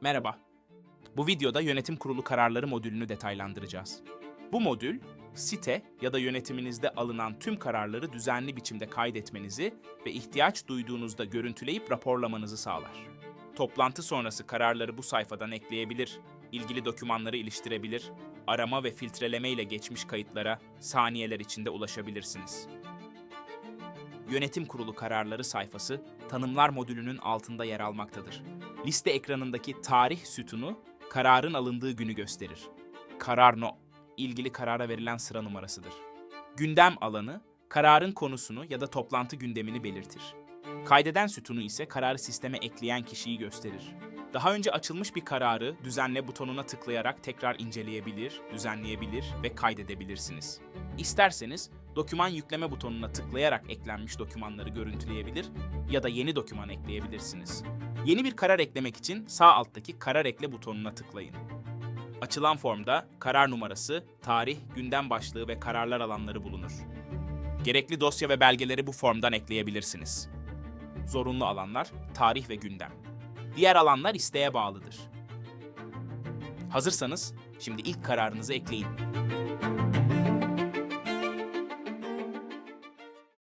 Merhaba. Bu videoda yönetim kurulu kararları modülünü detaylandıracağız. Bu modül, site ya da yönetiminizde alınan tüm kararları düzenli biçimde kaydetmenizi ve ihtiyaç duyduğunuzda görüntüleyip raporlamanızı sağlar. Toplantı sonrası kararları bu sayfadan ekleyebilir, ilgili dokümanları iliştirebilir, arama ve filtreleme ile geçmiş kayıtlara saniyeler içinde ulaşabilirsiniz. Yönetim Kurulu kararları sayfası tanımlar modülünün altında yer almaktadır. Liste ekranındaki tarih sütunu kararın alındığı günü gösterir. Karar no ilgili karara verilen sıra numarasıdır. Gündem alanı kararın konusunu ya da toplantı gündemini belirtir. Kaydeden sütunu ise kararı sisteme ekleyen kişiyi gösterir. Daha önce açılmış bir kararı düzenle butonuna tıklayarak tekrar inceleyebilir, düzenleyebilir ve kaydedebilirsiniz. İsterseniz doküman yükleme butonuna tıklayarak eklenmiş dokümanları görüntüleyebilir ya da yeni doküman ekleyebilirsiniz. Yeni bir karar eklemek için sağ alttaki karar ekle butonuna tıklayın. Açılan formda karar numarası, tarih, gündem başlığı ve kararlar alanları bulunur. Gerekli dosya ve belgeleri bu formdan ekleyebilirsiniz. Zorunlu alanlar tarih ve gündem. Diğer alanlar isteğe bağlıdır. Hazırsanız şimdi ilk kararınızı ekleyin.